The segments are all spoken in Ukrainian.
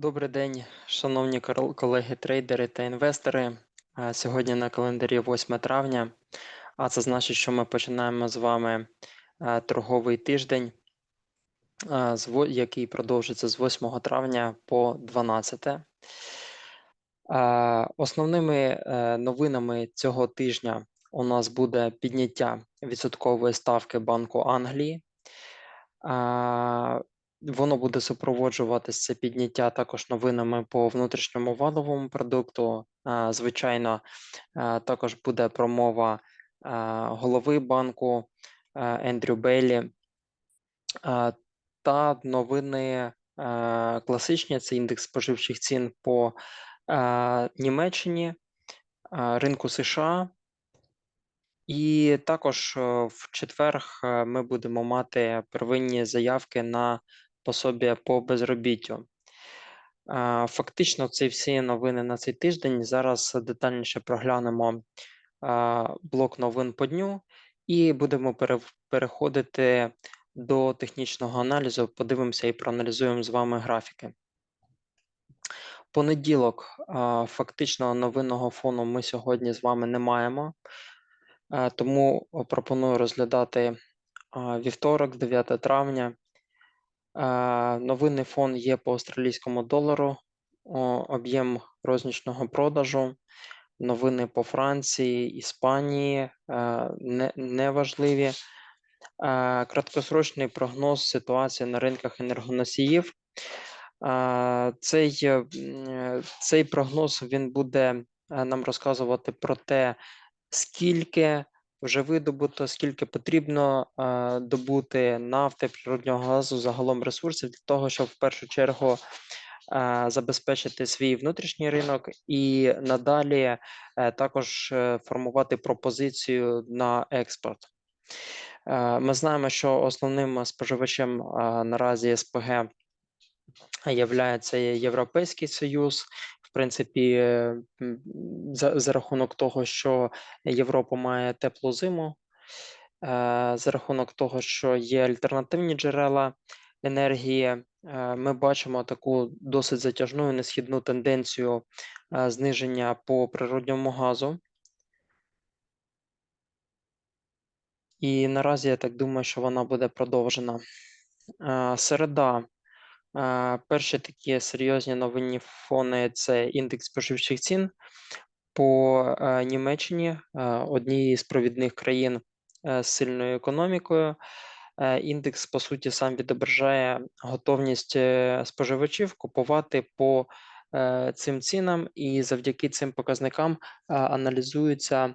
Добрий день, шановні колеги трейдери та інвестори. Сьогодні на календарі 8 травня, а це значить, що ми починаємо з вами торговий тиждень, який продовжиться з 8 травня по 12. Е, Основними е, новинами цього тижня у нас буде підняття відсоткової ставки Банку Англії. Воно буде супроводжуватися підняття також новинами по внутрішньому валовому продукту. Звичайно, також буде промова голови банку Ендрю Бейлі. Та новини класичні це індекс споживчих цін по Німеччині, ринку США. І також е, в четвер е, ми будемо мати первинні заявки на пособі по безробіттю. Фактично, це всі новини на цей тиждень. Зараз детальніше проглянемо блок новин по дню і будемо переходити до технічного аналізу. Подивимося і проаналізуємо з вами графіки. Понеділок, фактично новинного фону ми сьогодні з вами не маємо. Тому пропоную розглядати вівторок, 9 травня. Новинний фон є по австралійському долару, об'єм рознічного продажу, новини по Франції, Іспанії е, не, не важливі. Е, Краткосрочний прогноз ситуації на ринках енергоносіїв. Е, Цей, цей прогноз він буде нам розказувати про те, скільки вже видобуто, скільки потрібно е, добути нафти, природнього газу, загалом ресурсів для того, щоб в першу чергу е, забезпечити свій внутрішній ринок і надалі е, також формувати пропозицію на експорт. Ми знаємо, що основним споживачем наразі СПГ являється Європейський Союз. В принципі, за, за рахунок того, що Європа має теплу зиму, е, за рахунок того, що є альтернативні джерела енергії, е, ми бачимо таку досить затяжну і несхідну тенденцію е, зниження по природньому газу. І наразі я так думаю, що вона буде продовжена. Середа. Перші такі серйозні новинні фони це індекс споживчих цін по е, Німеччині, е, однієї з провідних країн е, з сильною економікою. Індекс, по суті, сам відображає готовність споживачів купувати по цим цінам, і завдяки цим показникам аналізується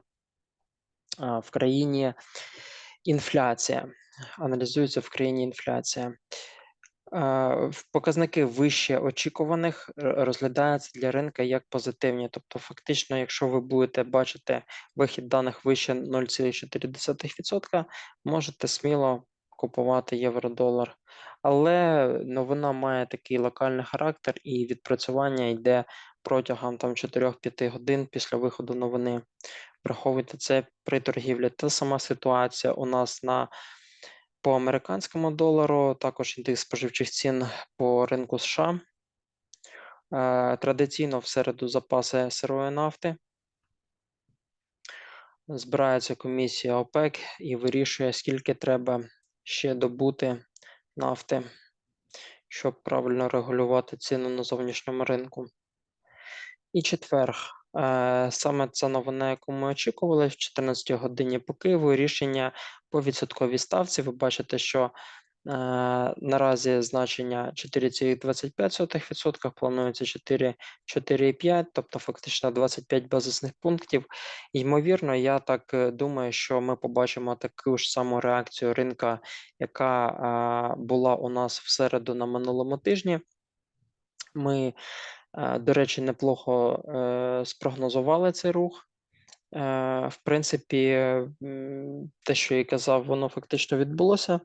в країні інфляція. Аналізується в країні інфляція. Показники вище очікуваних розглядаються для ринка як позитивні. Тобто, фактично, якщо ви будете бачити вихід даних вище 0,4%, можете сміло купувати євро-долар. Але новина має такий локальний характер, і відпрацювання йде протягом там 4-5 годин після виходу новини. Враховуйте це при торгівлі. Та сама ситуація у нас на по американському долару, також індекс споживчих цін по ринку США. Е, Традиційно в середу запаси сирої нафти. Збирається комісія ОПЕК і вирішує, скільки треба ще добути нафти, щоб правильно регулювати ціну на зовнішньому ринку. І четверг. Е, Саме ця новина, яку ми очікували, в 14 годині по Києву рішення по відсотковій ставці. Ви бачите, що е, наразі значення 4,25%, планується 4, 4,5, тобто фактично 25 базисних пунктів. Ймовірно, я так е, думаю, що ми побачимо таку ж саму реакцію ринка, яка е, була у нас в середу на минулому тижні. Ми До речі, неплохо спрогнозували цей рух. Е, В принципі, те, що я казав, воно фактично відбулося.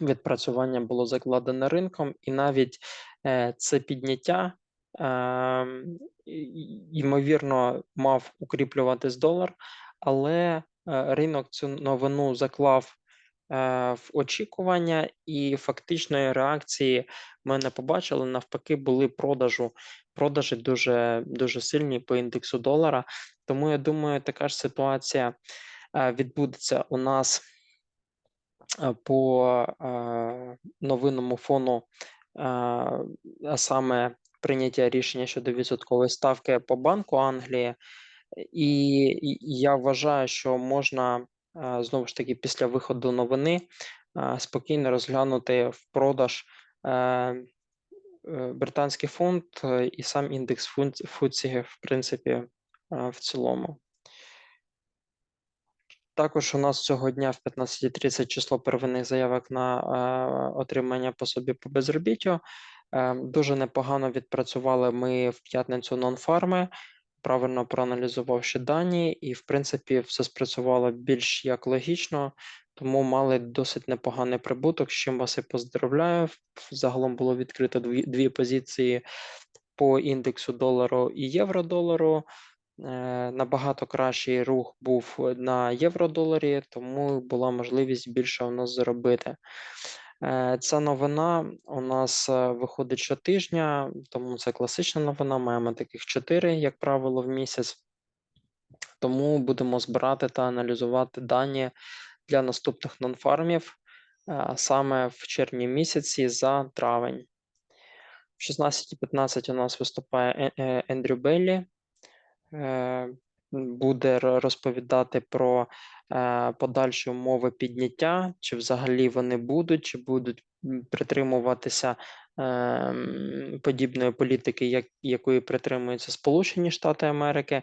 Відпрацювання було закладене ринком, і навіть е, це підняття, е, ймовірно, мав укріплюватись долар, але е, ринок цю новину заклав в очікування, і фактичної реакції ми не побачили. Навпаки, були продажу продажі дуже дуже сильні по індексу долара. Тому я думаю, така ж ситуація відбудеться у нас по новинному фону, а саме прийняття рішення щодо відсоткової ставки по Банку Англії. І я вважаю, що можна знову ж таки після виходу новини спокійно розглянути в продаж е, е, британський фунт і сам індекс функції, в принципі, в цілому. Також у нас цього дня в 15.30 число первинних заявок на отримання пособі по безробіттю. Ем, дуже непогано відпрацювали ми в п'ятницю нонфарми правильно проаналізувавши дані, і, в принципі, все спрацювало більш як логічно, тому мали досить непоганий прибуток. З чим вас і поздравляю. Загалом було відкрито дві, дві позиції по індексу долару і євро-долару. Е, набагато кращий рух був на євро-доларі, тому була можливість більше у нас заробити. Е, ця новина у нас е, виходить щотижня, тому це класична новина. Маємо таких чотири, як правило, в місяць. Тому будемо збирати та аналізувати дані для наступних нонфармів е, саме в червні місяці за травень. В 16.15 у нас виступає Ендрю Беллі буде розповідати про подальші умови підняття, чи взагалі вони будуть, чи будуть притримуватися е, подібної політики, як, якої притримуються Сполучені Штати Америки.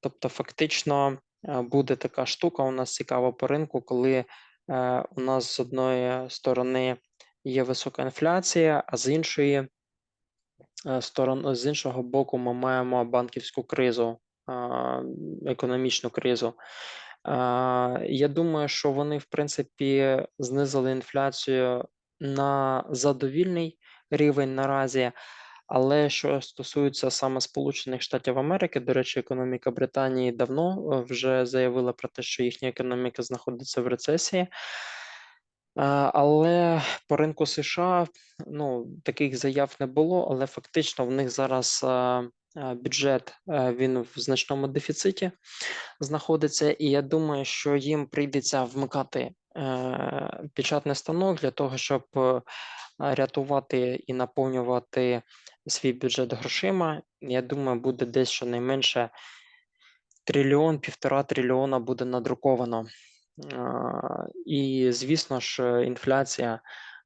Тобто, фактично е, буде така штука у нас цікава по ринку, коли е, у нас з одної сторони є висока інфляція, а з іншої е, сторони, з іншого боку, ми маємо банківську кризу економічну кризу. Я думаю, що вони, в принципі, знизили інфляцію на задовільний рівень наразі. Але що стосується саме Сполучених Штатів Америки, до речі, економіка Британії давно е, вже заявила про те, що їхня економіка знаходиться в рецесії. Але по ринку США ну, таких заяв не було, але фактично в них зараз бюджет він в значному дефіциті знаходиться, і я думаю, що їм прийдеться вмикати е, печатний станок для того, щоб е, рятувати і наповнювати свій бюджет грошима. Я думаю, буде десь щонайменше трильйон, півтора трильйона буде надруковано. І, звісно ж, інфляція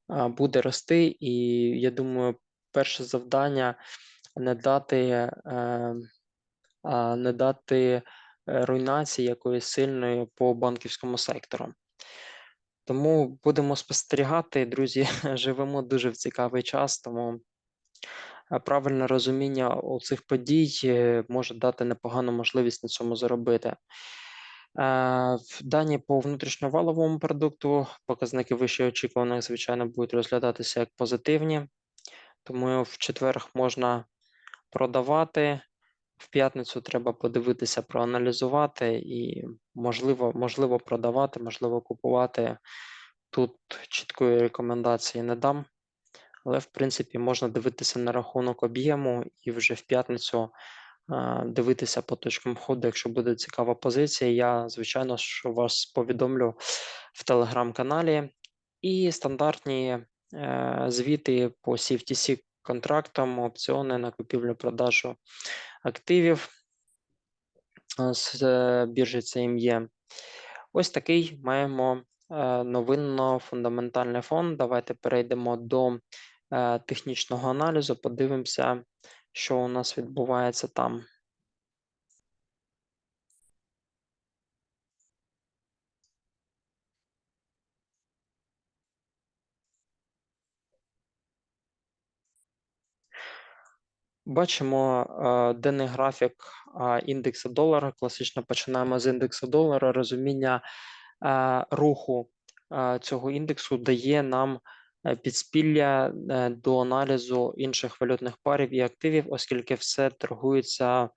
буде рости, і я думаю, перше завдання не дати не дати е, руйнації якоїсь сильної по банківському сектору. Тому будемо спостерігати, друзі. Живемо дуже в цікавий час, тому правильне розуміння цих подій е, може дати непогану можливість на цьому заробити. Дані по внутрішньоваловому продукту, показники вище очікуваних, звичайно, будуть розглядатися як позитивні, тому в четвер можна продавати. В п'ятницю треба подивитися, проаналізувати і, можливо, можливо, продавати, можливо, купувати. Тут чіткої рекомендації не дам, але, в принципі, можна дивитися на рахунок об'єму і вже в п'ятницю дивитися по точкам ходу, якщо буде цікава позиція. Я, звичайно, що вас повідомлю в телеграм-каналі. І стандартні е, звіти по CFTC контрактам, опціони на купівлю-продажу активів з е, біржі CME. Ось такий маємо е, новинно-фундаментальний фонд. Давайте перейдемо до технічного аналізу, подивимося, що у нас відбувається там. Бачимо е, денний графік е, індексу долара. Класично починаємо з індексу долара. Розуміння е, руху цього індексу дає нам підспілля до аналізу інших валютних парів і активів, оскільки все торгується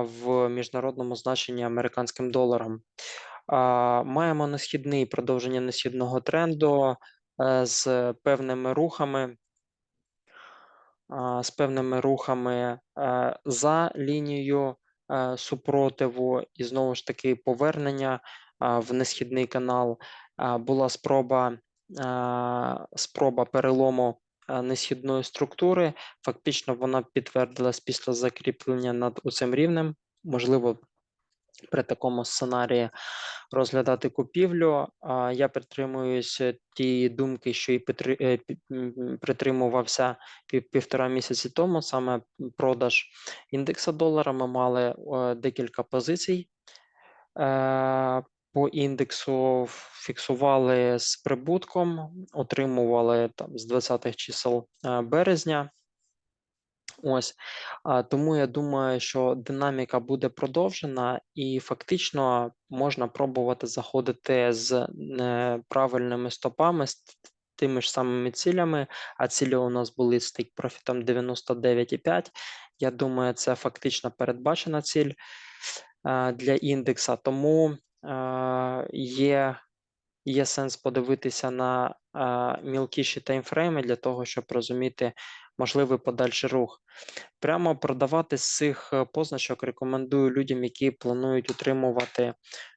в міжнародному значенні американським доларом. Маємо несхідний продовження несхідного тренду з певними рухами. З певними рухами е, за лінією е, супротиву, і знову ж таки повернення в несхідний канал. Була спроба, спроба перелому е, несхідної структури. Фактично, вона підтвердилась після закріплення над оцим рівнем. Можливо, при такому сценарії розглядати купівлю. Я притримуюся тієї думки, що і е, притримувався пів- півтора місяці тому, саме продаж індекса долара. Ми мали е, декілька позицій. Е, По індексу фіксували з прибутком, отримували там з 20-х чисел е, березня. Ось тому я думаю, що динаміка буде продовжена, і фактично можна пробувати заходити з е, правильними стопами, з тими ж самими цілями. А цілі у нас були з тейк профітом 99,5. Я думаю, це фактично передбачена ціль е, для індекса. Тому е, є, є сенс подивитися на мілкіші таймфрейми для того, щоб розуміти можливий подальший рух. Прямо продавати з цих е, позначок рекомендую людям, які планують утримувати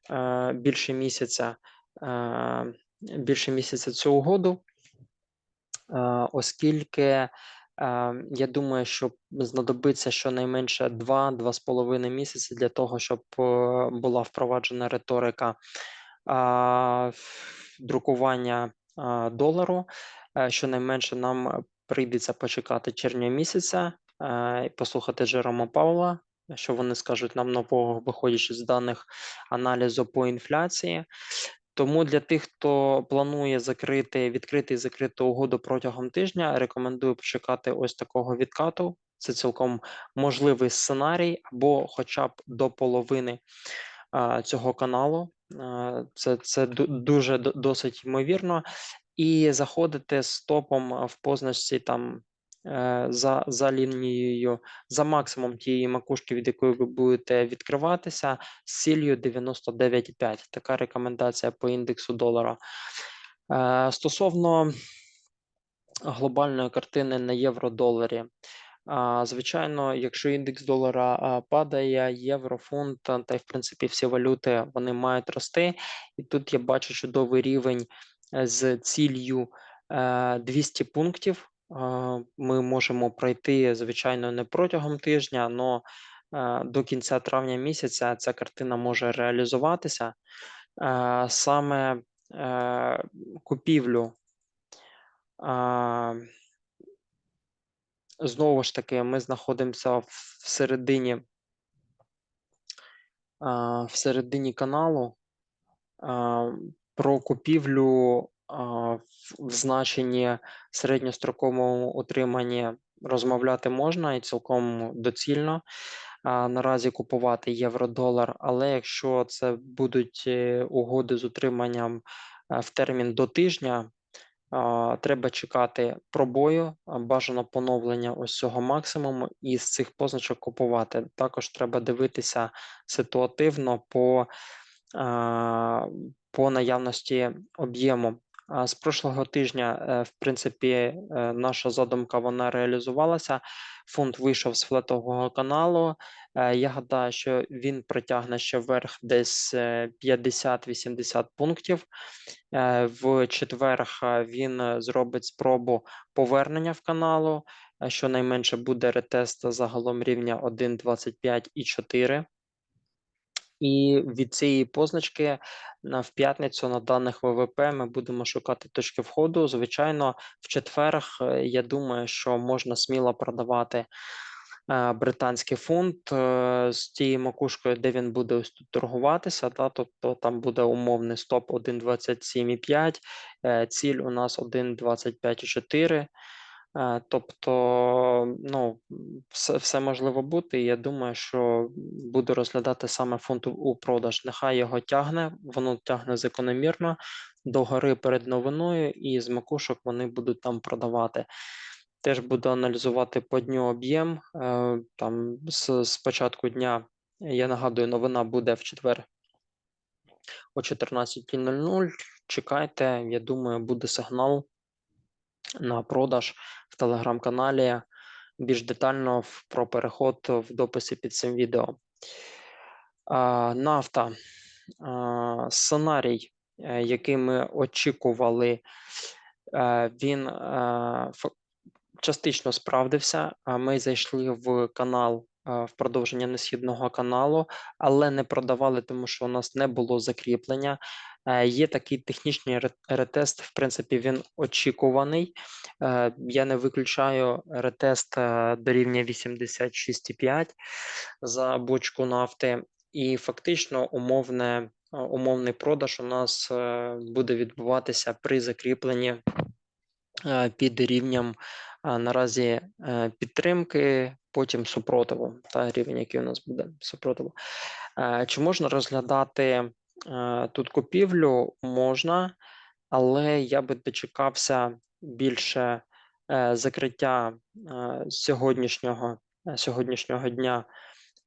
е, більше місяця, е, більше місяця цю угоду, е, оскільки я думаю, що знадобиться щонайменше 2-2,5 місяці для того, щоб була впроваджена риторика друкування долару. Щонайменше нам прийдеться почекати червня місяця е, і послухати Джерома Паула, що вони скажуть нам нового, виходячи з даних аналізу по інфляції. Тому для тих, хто планує закрити, відкрити і закрити угоду протягом тижня, рекомендую почекати ось такого відкату. Це цілком можливий сценарій, або хоча б до половини а, цього каналу. А, Це, це дуже досить ймовірно. І заходити з топом в позначці там е, за, за лінією, за максимум тієї макушки, від якої ви будете відкриватися, з ціллю 99,5. Така рекомендація по індексу долара. Е, Стосовно глобальної картини на євро-доларі. Звичайно, якщо індекс долара падає, євро, фунт та й в принципі всі валюти вони мають рости. І тут я бачу чудовий рівень з ціллю е, 200 пунктів. Ми можемо пройти, звичайно, не протягом тижня, але до кінця травня місяця ця картина може реалізуватися. Е, Саме е, купівлю. Знову ж таки, ми знаходимося в середині, в середині каналу. Про купівлю в значенні середньостроковому утриманні розмовляти можна і цілком доцільно. Наразі купувати євро-долар, але якщо це будуть е, угоди з утриманням е, в термін до тижня, Треба чекати пробою, бажано поновлення ось цього максимуму і з цих позначок купувати. Також треба дивитися ситуативно по, по наявності об'єму. З прошлого тижня, е, в принципі, е, наша задумка вона реалізувалася. Фунт вийшов з флетового каналу. Е, Я гадаю, що він притягне ще вверх десь е, 50-80 пунктів. В четвер він зробить спробу повернення в каналу. Щонайменше буде ретест загалом рівня 1,25 і 4. І від цієї позначки на в п'ятницю на даних ВВП ми будемо шукати точки входу. Звичайно, в четвер е, я думаю, що можна сміло продавати е, британський фунт е, з тією макушкою, де він буде ось тут торгуватися. Та, тобто там буде умовний стоп 1,27,5, е, ціль у нас 1,25,4. Е, Тобто, ну, все, все можливо бути. і Я думаю, що буду розглядати саме фонд у- продаж. Нехай його тягне, воно тягне закономірно до гори перед новиною, і з макушок вони будуть там продавати. Теж буду аналізувати по дню об'єм. е, Там з, з початку дня, я нагадую, новина буде в четвер о 14.00. Чекайте, я думаю, буде сигнал на продаж в телеграм-каналі. Більш детально про переход в дописі під цим відео. Нафта. Сценарій, е, який ми очікували, е, він е, частично справдився. Ми зайшли в канал в продовження несхідного каналу, але не продавали, тому що у нас не було закріплення. Е, Є такий технічний ретест, в принципі, він очікуваний. Е, Я не виключаю ретест е, до рівня 86,5 за бочку нафти, і фактично умовне, умовний продаж у нас буде відбуватися при закріпленні під рівнем наразі підтримки, потім супротиву, та рівень, який у нас буде супротиву. Чи можна розглядати тут купівлю? Можна, але я би дочекався більше е, закриття е, сьогоднішнього, е, сьогоднішнього дня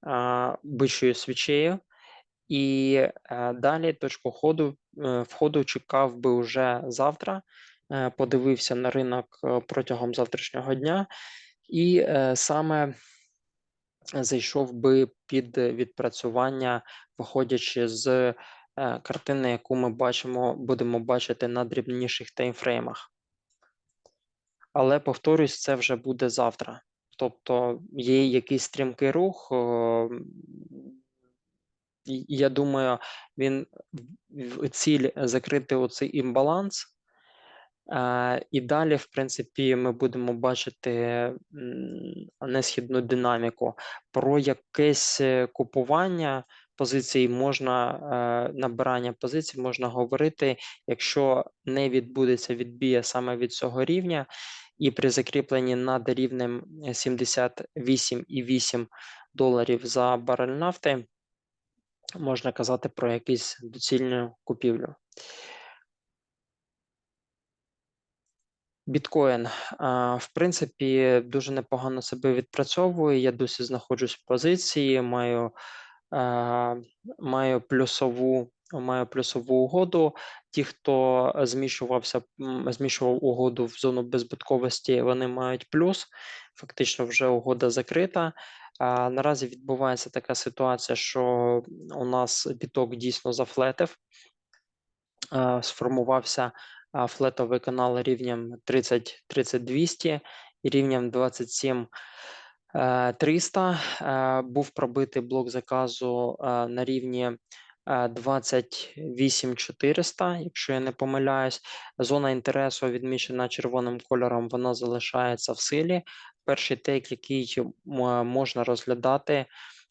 е, бичою свічею. І е, далі точку ходу, е, входу чекав би вже завтра, е, подивився на ринок е, протягом завтрашнього дня, і е, саме зайшов би під відпрацювання, виходячи з е, картини, яку ми бачимо, будемо бачити на дрібніших таймфреймах. Але повторюсь, це вже буде завтра. Тобто є якийсь стрімкий рух. і Я думаю, він ціль закрити оцей імбаланс. Е, І далі, в принципі, ми будемо бачити несхідну динаміку. Про якесь е, купування позицій можна, е, набирання позицій можна говорити, якщо не відбудеться відбія саме від цього рівня, і при закріпленні над рівнем 78,8 доларів за барель нафти можна казати про якусь доцільну купівлю. Біткоін, в принципі, дуже непогано себе відпрацьовує. Я досі знаходжусь в позиції, маю, маю плюсову, маю плюсову угоду. Ті, хто зміщувався, м, зміщував угоду в зону беззбитковості, вони мають плюс. Фактично, вже угода закрита. Наразі відбувається така ситуація, що у нас біток дійсно зафлетив. Сформувався флетовий канал рівнем 30 30-200 і рівнем 27 е, 300. Е, Був пробитий блок заказу е, на рівні е, 28 400, якщо я не помиляюсь. Зона інтересу відмічена червоним кольором, вона залишається в силі. Перший тейк, який можна розглядати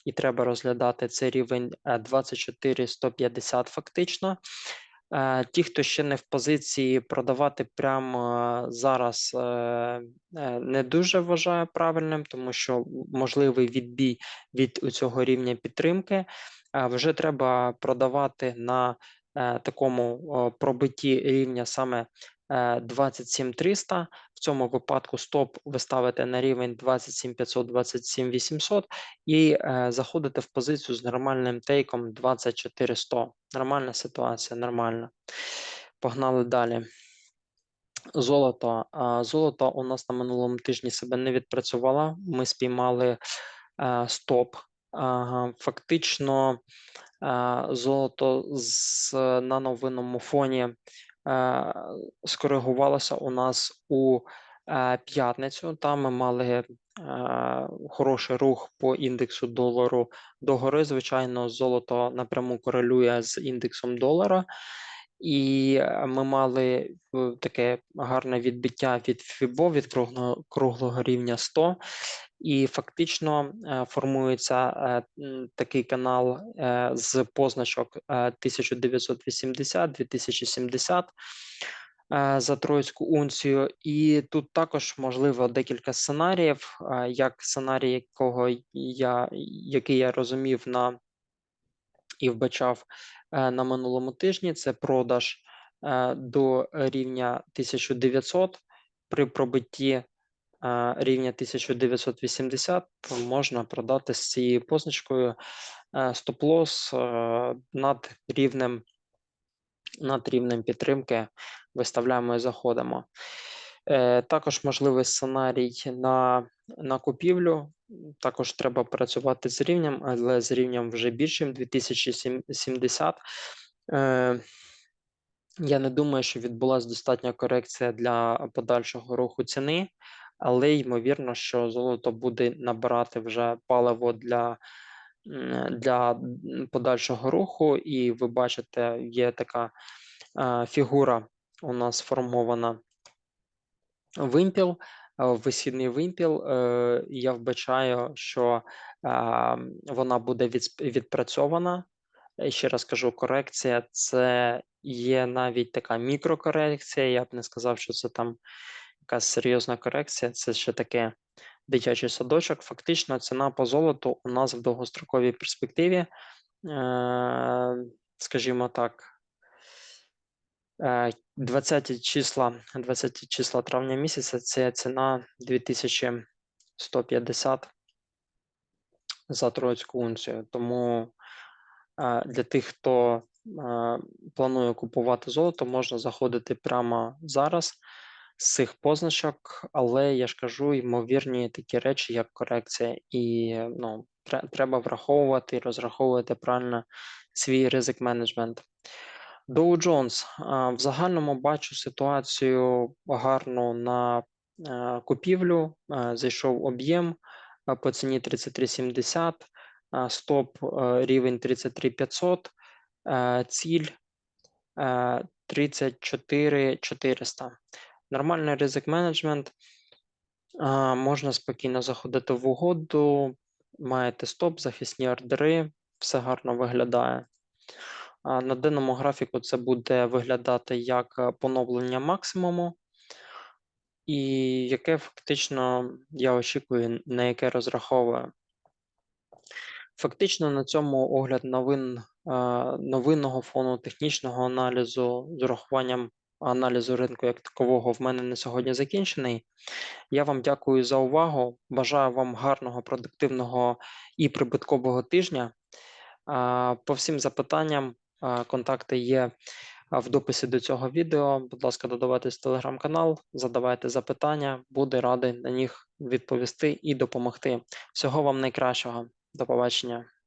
і треба розглядати, це рівень е, 24 150 фактично. Е, Ті, хто ще не в позиції продавати прямо зараз, е, е, не дуже вважаю правильним, тому що можливий відбій від цього рівня підтримки. Е, Вже треба продавати на е, такому пробитті рівня саме е, 27 300. В цьому випадку стоп ви ставите на рівень 27 500, 27 800 і е, заходите в позицію з нормальним тейком 24 100. Нормальна ситуація, нормально. Погнали далі. Золото. Золото у нас на минулому тижні себе не відпрацювало. Ми спіймали е, стоп. Фактично, е, золото на новинному фоні е, скоригувалося у нас у е, п'ятницю. Там ми мали е, хороший рух по індексу долару догори. Звичайно, золото напряму корелює з індексом долара. І ми мали таке гарне відбиття від FIBO, від круглого, круглого рівня 100. І фактично е, формується е, такий канал е, з позначок е, 1980-2070 е, за троїцьку унцію. І тут також можливо декілька сценаріїв, як сценарій, якого я, який я розумів на і вбачав на минулому тижні. Це продаж до рівня 1900 при пробитті рівня 1980 можна продати з цією позначкою стоп-лосс над рівнем над рівнем підтримки виставляємо і заходимо. Е, Також можливий сценарій на, на купівлю. Також треба працювати з рівнем, але з рівнем вже більшим 2070. Е, Я не думаю, що відбулася достатня корекція для подальшого руху ціни, але ймовірно, що золото буде набирати вже паливо для, для подальшого руху, і ви бачите, є така е, фігура у нас сформована вимпіл, е, висхідний вимпіл. е, Я вбачаю, що вона буде відпрацьована. Ще раз кажу, корекція це є навіть така мікрокорекція. Я б не сказав, що це там якась серйозна корекція. Це ще таке дитячий садочок. Фактично, ціна по золоту у нас в довгостроковій перспективі, е, скажімо так, е, 20 числа, 20 числа травня місяця це ціна 2150 за троїцьку унцію. Тому е, для тих, хто е, планує купувати золото, можна заходити прямо зараз з цих позначок, але я ж кажу, ймовірні такі речі, як корекція, і ну, треба враховувати і розраховувати правильно свій ризик менеджмент. Dow Jones. В загальному бачу ситуацію гарну на е, купівлю. е, Зайшов об'єм е, по ціні 33,70, е, стоп рівень 33,500, е, ціль е, 34,400. Нормальний ризик менеджмент. Можна спокійно заходити в угоду, маєте стоп, захисні ордери, все гарно виглядає. На денному графіку це буде виглядати як е, поновлення максимуму, і яке фактично я очікую, на яке розраховую. Фактично на цьому огляд новин е, новинного фону технічного аналізу з урахуванням аналізу ринку як такового в мене на сьогодні закінчений. Я вам дякую за увагу. Бажаю вам гарного, продуктивного і прибуткового тижня. По всім запитанням контакти є в дописі до цього відео. Будь ласка, додавайтесь в телеграм-канал, задавайте запитання, буду радий на них відповісти і допомогти. Всього вам найкращого. До побачення.